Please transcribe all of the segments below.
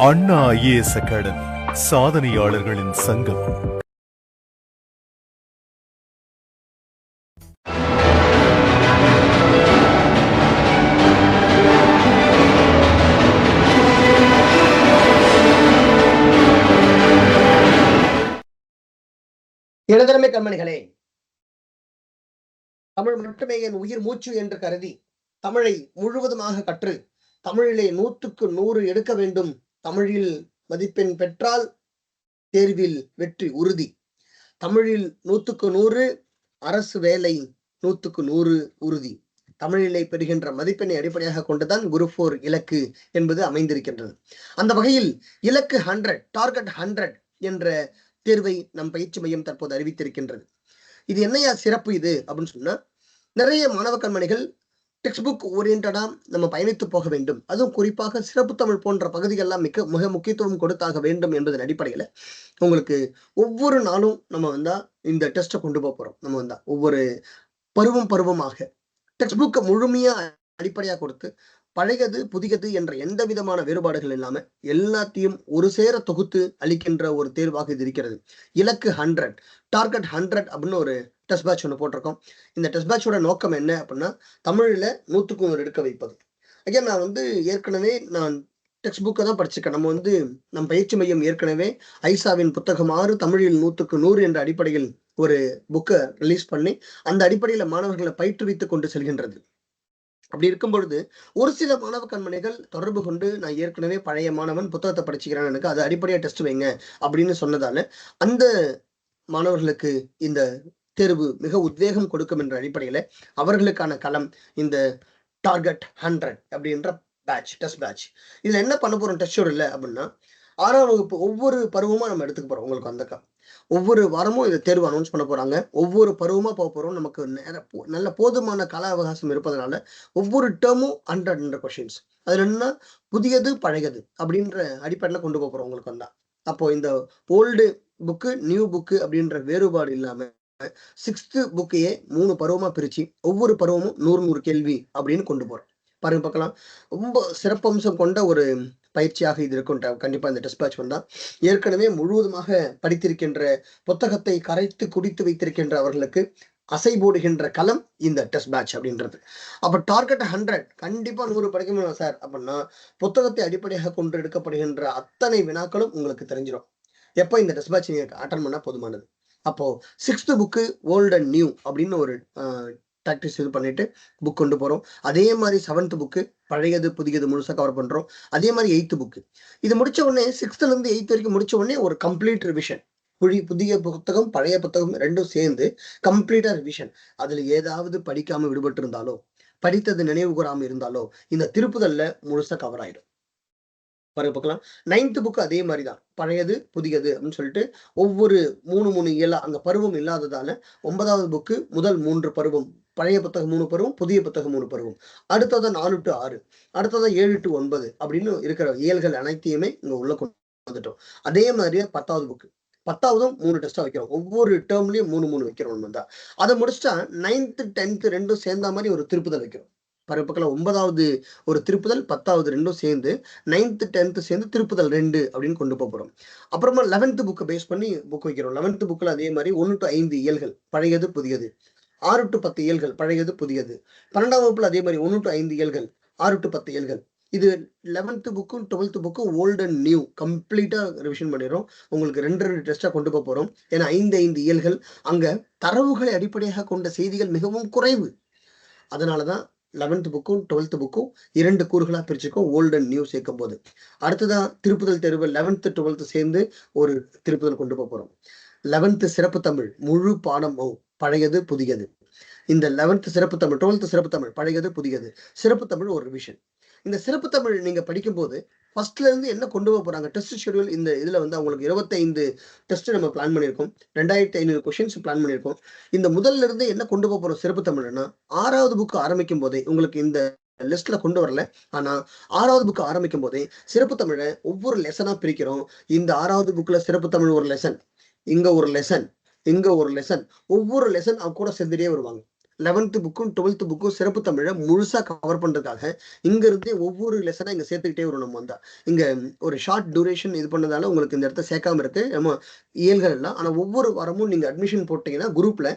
அண்ணா IAS academy சாதனையாளர்களின் சங்கம். இடதரமை கண்மணிகளே தமிழ் மட்டுமே என் உயிர் மூச்சு என்று கருதி தமிழை முழுவதுமாக கற்று தமிழிலே நூற்றுக்கு நூறு எடுக்க வேண்டும் தமிழில் மதிப்பெண் பெற்றால் தேர்வில் வெற்றி உறுதி. தமிழில் நூற்றுக்கு நூறு அரசு வேலை நூற்றுக்கு நூறு உறுதி. தமிழிலே பெறுகின்ற மதிப்பெண்ணை அடிப்படையாக கொண்டுதான் குரு ஃபோர் இலக்கு என்பது அமைந்திருக்கின்றது. அந்த வகையில் இலக்கு ஹண்ட்ரட் டார்கெட் ஹண்ட்ரட் என்ற தேர்வை நம் பயிற்சி மையம் தற்போது அறிவித்திருக்கின்றது. இது என்னையா சிறப்பு இது? அப்படின்னு சொன்னா நிறைய மாணவ கண்மணிகள் டெக்ஸ்ட் புக் ஓரியன்டாக நம்ம பயணித்து போக வேண்டும். அதுவும் குறிப்பாக சிறப்பு தமிழ் போன்ற பகுதிகள்லாம் மிக மிக முக்கியத்துவம் கொடுத்தாக வேண்டும் என்பதன் அடிப்படையில் உங்களுக்கு ஒவ்வொரு நாளும் நம்ம வந்தா இந்த டெஸ்ட்டை கொண்டு போக போகிறோம் நம்ம வந்தா ஒவ்வொரு பருவம் பருவமாக டெக்ஸ்ட் புக்கை முழுமையாக அடிப்படையாக கொடுத்து பழையது புதியது என்ற எந்த விதமான வேறுபாடுகள் இல்லாமல் எல்லாத்தையும் ஒரு சேர தொகுத்து அளிக்கின்ற ஒரு தேர்வாக இது இருக்கிறது. இலக்கு ஹண்ட்ரட் டார்கெட் ஹண்ட்ரட் அப்படின்னு ஒரு டெஸ்ட் பேட்ச் ஒன்று போட்டிருக்கோம். இந்த டெஸ்ட் பேட்சோட நோக்கம் என்ன அப்படின்னா தமிழில் நூற்றுக்கு ஒரு எடுக்க வைப்பது. ஐயா நான் வந்து ஏற்கனவே நான் டெக்ஸ்ட் புக்கை தான் படிச்சிருக்கேன். நம்ம வந்து நம் பயிற்சி மையம் ஏற்கனவே ஐசாவின் புத்தகம் ஆறு தமிழில் நூற்றுக்கு நூறு என்ற அடிப்படையில் ஒரு புக்கை ரிலீஸ் பண்ணி அந்த அடிப்படையில் மாணவர்களை பயிற்றுவித்துக் கொண்டு செல்கின்றது. அப்படி இருக்கும் பொழுது ஒரு சில மாணவ கண்மணிகள் தொடர்பு கொண்டு நான் ஏற்கனவே பழைய மாணவன் புத்தகத்தை படிச்சுக்கிறேன் எனக்கு அது அடிப்படையாக டெஸ்ட் வைங்க அப்படின்னு சொன்னதால அந்த மாணவர்களுக்கு இந்த தேர்வு மிக உத்வேகம் கொடுக்கும் என்ற அடிப்படையில் அவர்களுக்கான களம் இந்த டார்கெட் ஹண்ட்ரட் அப்படின்ற பேட்ச் டெஸ்ட் பேட்ச் இதில் என்ன பண்ண போகிறோம் டெஸ்ட் இல்லை அப்படின்னா ஆறாம் வகுப்பு ஒவ்வொரு பருவமாக நம்ம எடுத்துக்க போகிறோம் உங்களுக்கு அந்த ஒவ்வொரு வாரமும் இதை தேர்வு அனௌன்ஸ் பண்ண போகிறாங்க ஒவ்வொரு பருவமாக போக போகிறோம் நமக்கு நேர போ- நல்ல போதுமான கால அவகாசம் இருப்பதனால ஒவ்வொரு டேர்மும் ஹண்ட்ரட் ஹண்ட்ரட் கொஷின்ஸ் அதில் என்ன புதியது பழையது அப்படின்ற அடிப்படையில் கொண்டு போக போகிறோம் உங்களுக்கு வந்தா அப்போ இந்த ஓல்டு புக்கு நியூ புக்கு அப்படின்ற வேறுபாடு இல்லாமல் சிக்ஸ்த்து புக்கையே மூணு பருவமா பிரிச்சு ஒவ்வொரு பருவமும் நூறு நூறு கேள்வி அப்படின்னு கொண்டு போகிறோம் பாருங்க பார்க்கலாம். ரொம்ப சிறப்பம்சம் கொண்ட ஒரு பயிற்சியாக இது இருக்கும். ட- இந்த டெஸ்ட் பேட்ச் வந்தால் ஏற்கனவே முழுவதுமாக படித்திருக்கின்ற புத்தகத்தை கரைத்து குடித்து வைத்திருக்கின்ற அவர்களுக்கு அசை போடுகின்ற களம் இந்த டெஸ்ட் பேட்ச் அப்படின்றது. அப்போ டார்கெட் ஹண்ட்ரட் கண்டிப்பா நூறு படிக்க முடியும் சார் அப்படின்னா புத்தகத்தை அடிப்படையாக கொண்டு எடுக்கப்படுகின்ற அத்தனை வினாக்களும் உங்களுக்கு தெரிஞ்சிடும் எப்போ இந்த டெஸ்ட் பேட்ச் நீங்க அட்டன் பண்ணா போதுமானது? அப்போ sixth book old and new அப்படின்னு ஒரு டாக்டிஸ் இது பண்ணிட்டு புக் கொண்டு போறோம். அதே மாதிரி செவன்த் புக்கு பழையது புதியது முழுசாக கவர் பண்றோம். அதே மாதிரி எயித்து புக்கு இது முடிச்ச உடனே சிக்ஸ்த்துலேருந்து எயித் வரைக்கும் முடிச்ச உடனே ஒரு கம்ப்ளீட் ரிவிஷன் புதி புதிய புத்தகம் பழைய புத்தகம் ரெண்டும் சேர்ந்து கம்ப்ளீட்டா ரிவிஷன் அதுல ஏதாவது படிக்காம விடுபட்டு இருந்தாலோ படித்தது நினைவு கூறாம இருந்தாலோ இந்த திருப்புதல்ல முழுசா கவர் ஆயிடும். பாருங்க பார்க்கலாம். நைன்த் புக் அதே மாதிரி தான் பழையது புதியது அப்படின்னு சொல்லிட்டு ஒவ்வொரு மூணு மூணு இயலா அந்த பருவம் இல்லாததால ஒன்பதாவது புக்கு முதல் மூன்று பருவம் பழைய புத்தகம் மூணு பருவம் புதிய புத்தகம் மூணு பருவம். அடுத்தது நாலு டு ஆறு அடுத்தது ஏழு டு ஒன்பது அப்படின்னு இருக்கிற இயல்கள் அனைத்தையுமே இங்க உள்ள கொண்டு வந்துட்டோம். அதே மாதிரியே பத்தாவது புக்கு பத்தாவதும் மூணு டெஸ்டா வைக்கிறோம். ஒவ்வொரு டேர்ம்லயும் மூணு மூணு வைக்கிறோம் நம்ம தான் அதை முடிச்சிட்டா நைன்த்து டென்த்து ரெண்டும் சேர்ந்த மாதிரி ஒரு திருப்புதல் வைக்கிறோம். பருப்பக்கில் ஒன்பதாவது ஒரு திருப்புதல் பத்தாவது ரெண்டும் சேர்ந்து நைன்த்து டென்த்து சேர்ந்து திருப்புதல் ரெண்டு அப்படின்னு கொண்டு போக போகிறோம் அப்புறமா லெவன்த்து புக்கை பேஸ் பண்ணி புக் வைக்கிறோம். லெவன்த்து புக்கில் அதே மாதிரி ஒன்று டு ஐந்து இயல்கள் பழையது புதியது. ஆறு டு பத்து இயல்கள் பழையது புதியது. பன்னெண்டாம் வகுப்பில் அதே மாதிரி ஒன்று டு ஐந்து இயல்கள் ஆறு டு பத்து இயல்கள். இது லெவன்த்து புக்கும் டுவெல்த்து புக்கும் ஓல்டு அண்ட் நியூ கம்ப்ளீட்டாக ரிவிஷன் பண்ணிடுறோம். உங்களுக்கு ரெண்டு ரெண்டு டெஸ்ட்டாக கொண்டு போக போகிறோம் ஏன்னா ஐந்து ஐந்து இயல்கள் அங்கே தரவுகளை அடிப்படையாக கொண்ட செய்திகள் மிகவும் குறைவு. அதனாலதான் லெவன்த் புக்கும் டுவெல்த் புக்கும் இரண்டு கூறுகளாக பிரிச்சுக்கும் ஓல்டு அண்ட் நியூ சேர்க்கும் போது அடுத்ததான் திருப்புதல் தேர்வு லெவன்த்து டுவெல்த்து சேர்ந்து ஒரு திருப்புதல் கொண்டு போக போகிறோம் லெவன்த்து சிறப்பு தமிழ் முழு பாடம் பழையது புதியது. இந்த லெவன்த் சிறப்பு தமிழ் டுவெல்த் சிறப்பு தமிழ் பழையது புதியது. சிறப்பு தமிழ் ஒரு ரிவிஷன் இந்த சிறப்பு தமிழ் நீங்க படிக்கும்போது ஃபர்ஸ்ட்ல இருந்து என்ன கொண்டு போக போறாங்க? டெஸ்ட் ஷெட்யூல் இந்த இதுல வந்து அவங்களுக்கு இருபத்தைந்து டெஸ்ட் நம்ம பிளான் பண்ணியிருக்கோம். ரெண்டாயிரத்தி ஐநூறு கொஷின்ஸ் பிளான் பண்ணியிருக்கோம். இந்த முதல்ல இருந்து என்ன கொண்டு போக போறோம் சிறப்பு தமிழ்னா ஆறாவது புக்கு ஆரம்பிக்கும் போதே உங்களுக்கு இந்த லிஸ்ட்ல கொண்டு வரல. ஆனா ஆறாவது புக்கு ஆரம்பிக்கும் போதே சிறப்பு தமிழை ஒவ்வொரு லெசனா பிரிக்கிறோம். இந்த ஆறாவது புக்ல சிறப்பு தமிழ் ஒரு லெசன் இங்க ஒரு லெசன் இங்க ஒரு லெசன் ஒவ்வொரு லெசன் அவங்க கூட சேர்ந்துட்டே வருவாங்க. லெவன்த்து புக்கும் டுவெல்த்து புக்கும் சிறப்பு தமிழை முழுசாக கவர் பண்ணுறதுக்காக இங்கேருந்தே ஒவ்வொரு லெசனாக இங்கே சேர்த்துக்கிட்டே வரும் நம்ம வந்தால் இங்கே ஒரு ஷார்ட் டியூரேஷன் இது பண்ணதால உங்களுக்கு இந்த இடத்த சேர்க்காம இருக்கு. நம்ம இயல்கள் எல்லாம். ஆனால் ஒவ்வொரு வாரமும் நீங்கள் அட்மிஷன் போட்டீங்கன்னா குரூப்பில்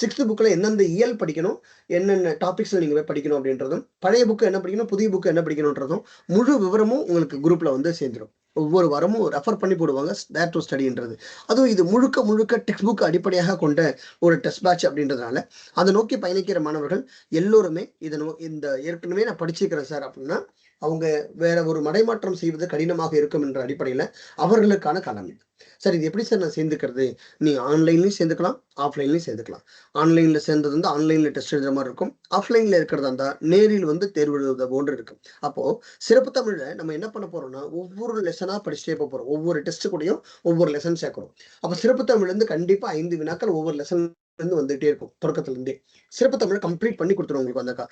சிக்ஸ்த்து புக்கில் எந்தெந்த இயல் படிக்கணும் என்னென்ன டாபிக்ஸில் நீங்கள் போய் படிக்கணும் அப்படின்றதும் பழைய புக்கு என்ன படிக்கணும் புதிய புக்கு என்ன படிக்கணுன்றதும் முழு விவரமும் உங்களுக்கு குரூப்பில் வந்து சேர்ந்துடும் ஒவ்வொரு வாரமும் ரெஃபர் பண்ணி போடுவாங்க. தேர் டு ஸ்டடின்றது அதுவும் இது முழுக்க முழுக்க டெக்ஸ்ட் புக் அடிப்படையாக கொண்ட ஒரு டெஸ்ட் பேட்ச் அப்படின்றதுனால அதை நோக்கி பயணிக்கிற மாணவர்கள் எல்லோருமே இதை நோ இந்த ஏற்கனவே நான் படிச்சிருக்கிறேன் சார் அப்படின்னா அவங்க வேற ஒரு மடைமாற்றம் செய்வது கடினமாக இருக்கும் என்ற அடிப்படையில அவர்களுக்கான காலம் இது. சார் இது எப்படி சார் நான் சேர்ந்துக்கிறது? நீ ஆன்லைன்லயும் சேர்ந்துக்கலாம் ஆஃப்லைன்லயும் சேர்ந்துக்கலாம். ஆன்லைன்ல சேர்ந்தது வந்து ஆன்லைன்ல டெஸ்ட் எழுதுற மாதிரி இருக்கும். ஆஃப்லைன்ல இருக்கிறதா இருந்தா நேரில் வந்து தேர்வு எழுதுவது போன்று இருக்கும். அப்போ சிறப்பு தமிழ்ல நம்ம என்ன பண்ண போறோம்னா ஒவ்வொரு லெசனா படிச்சுட்டே போக போறோம். ஒவ்வொரு டெஸ்ட் கூடயும் ஒவ்வொரு லெசன் சேர்க்கிறோம். அப்போ சிறப்பு தமிழ்ல இருந்து கண்டிப்பா ஐந்து வினாக்கள் ஒவ்வொரு லெசன் இருந்து வந்துட்டே இருக்கும் தொடக்கத்துலேருந்தே. சிறப்பு தமிழ் கம்ப்ளீட் பண்ணி கொடுத்துரும் உங்களுக்கு வந்தாக்கா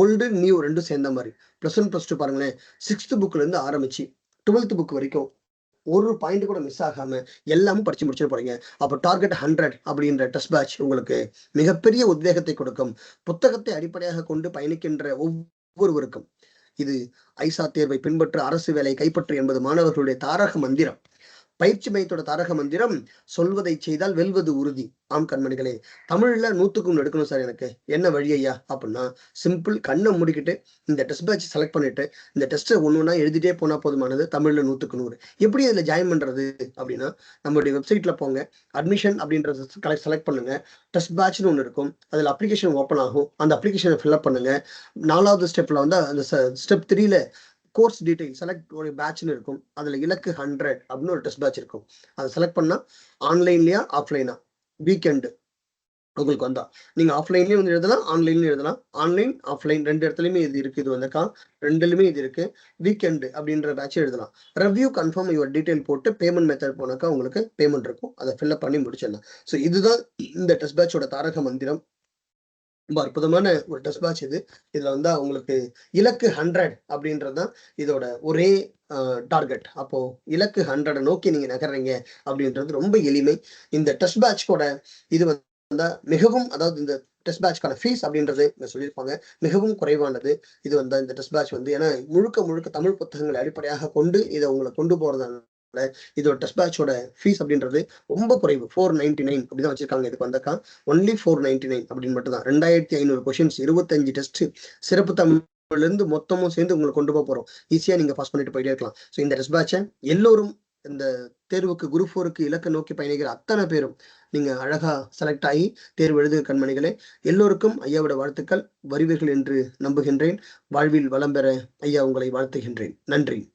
ஓல்டு நியூ ரெண்டும் சேர்ந்த மாதிரி. ப்ளஸ் ஒன் ப்ளஸ் டூ பாருங்களேன். சிக்ஸ்த்து புக்லேருந்து ஆரம்பிச்சு டுவெல்த் புக் வரைக்கும் ஒரு பாயிண்ட் கூட மிஸ் ஆகாமல் எல்லாமும் படிச்சு முடிச்சிட்டு போறீங்க. அப்போ டார்கெட் ஹண்ட்ரட் அப்படின்ற டெஸ்ட் பேட்ச் உங்களுக்கு மிகப்பெரிய உத்வேகத்தை கொடுக்கும். புத்தகத்தை அடிப்படையாக கொண்டு பயணிக்கின்ற ஒவ்வொருவருக்கும் இது ஐசா தேர்வை பின்பற்ற அரசு வேலை கைப்பற்று என்பது மாணவர்களுடைய தாரக மந்திரம். பயிற்சி மையத்தோட தரக மந்திரம் சொல்வதை செய்தால் வெல்வது உறுதி. ஆம் கண்மணிகளே தமிழ்ல நூத்துக்கும் ஒன்று எடுக்கணும் சார் எனக்கு. என்ன வழி ஐயா? அப்படின்னா சிம்பிள் கண்ணை மூடிக்கிட்டு இந்த டெஸ்ட் பேட்ச் செலக்ட் பண்ணிட்டு இந்த டெஸ்ட்டை ஒன்று ஒன்றா எழுதிட்டே போனால் போதுமானது தமிழ்ல நூத்துக்கு நூறு. எப்படி அதில் ஜாயின் பண்றது? அப்படின்னா நம்மளுடைய வெப்சைட்ல போங்க. அட்மிஷன் அப்படின்றத கலெக்ட் செலக்ட் பண்ணுங்க. டெஸ்ட் பேட்ச்னு ஒன்று இருக்கும். அதில் அப்ளிகேஷன் ஓப்பன் ஆகும். அந்த அப்ளிகேஷனை ஃபில்அப் பண்ணுங்க. நாலாவது ஸ்டெப்ல வந்து அந்த ஸ்டெப் த்ரீல கோர்ஸ் டீடைல் செலக்ட் ஒரு பேட்ச்னு இருக்கும். அதில் இலக்கு ஹண்ட்ரட் அப்படின்னு ஒரு டெஸ்ட் பேட்ச் இருக்கும். அதை செலக்ட் பண்ணால் ஆன்லைன்லையா ஆஃப்லைனா வீக்கெண்டு உங்களுக்கு வந்தா. நீங்க ஆஃப்லைன்லயும் வந்து எழுதலாம் ஆன்லைன்லயும் எழுதலாம். ஆன்லைன் ஆஃப்லைன் ரெண்டு இடத்துலயுமே இது இருக்கு இது வந்திருக்கா? ரெண்டுலயுமே இது இருக்கு. வீக்கெண்டு அப்படின்ற பேட்ச் எழுதலாம். ரிவ்யூ கன்ஃபார்ம் யுவர் டீடைல் போட்டு பேமெண்ட் மெத்தட் போனாக்கா உங்களுக்கு பேமெண்ட் இருக்கும். அதை ஃபில்அப் பண்ணி முடிச்சிடலாம். ஸோ இதுதான் இந்த டெஸ்ட் பேட்சோட தாரக மந்திரம். ரொம்ப அற்புதமான ஒரு டெஸ்ட் பேட்ச் இது. இதுல வந்து உங்களுக்கு இலக்கு ஹண்ட்ரட் அப்படின்றது தான் இதோட ஒரே டார்கெட் அப்போ இலக்கு ஹண்ட்ரடை நோக்கி நீங்க நகர்றீங்க அப்படின்றது ரொம்ப எளிமை. இந்த டெஸ்ட் பேட்ச் கூட இது வந்து மிகவும் அதாவது இந்த டெஸ்ட் பேட்ச்க்கான ஃபீஸ் அப்படின்றது சொல்லியிருப்பாங்க. மிகவும் குறைவானது. இது வந்து இந்த டெஸ்ட் பேட்ச் வந்து ஏன்னா முழுக்க முழுக்க தமிழ் புத்தகங்களை அடிப்படையாக கொண்டு இதை உங்களை கொண்டு போறதால இதோட டெஸ்ட் பேட்சோட ஃபீஸ் அப்படின்றது ரொம்ப குறைவு. ஃபோர் நைன்டி நைன் அப்படிதான் வச்சிருக்காங்க. இதுக்கு வந்தாக்கா ஒன்லி ஃபோர் நைன்டி நைன் அப்படின்னு மட்டும் தான் ரெண்டாயிரத்தி ஐநூறு கொஷின்ஸ் இருபத்தஞ்சு டெஸ்ட் சிறப்பு தமிழ்ல இருந்து மொத்தமும் சேர்ந்து உங்களுக்கு கொண்டு போக போறோம். ஈஸியா நீங்க பாஸ் பண்ணிட்டு போயிட்டே இருக்கலாம். ஸோ இந்த டெஸ்ட் பேட்சை எல்லோரும் இந்த தேர்வுக்கு குரு ஃபோருக்கு இலக்கை நோக்கி பயணிக்கிற அத்தனை பேரும் நீங்க அழகா செலக்ட் ஆகி தேர்வு எழுதுகிற கண்மணிகளே. எல்லோருக்கும் ஐயாவோட வாழ்த்துக்கள் வருவீர்கள் என்று நம்புகின்றேன். வாழ்வில் வளம் பெற ஐயா உங்களை வாழ்த்துகின்றேன். நன்றி.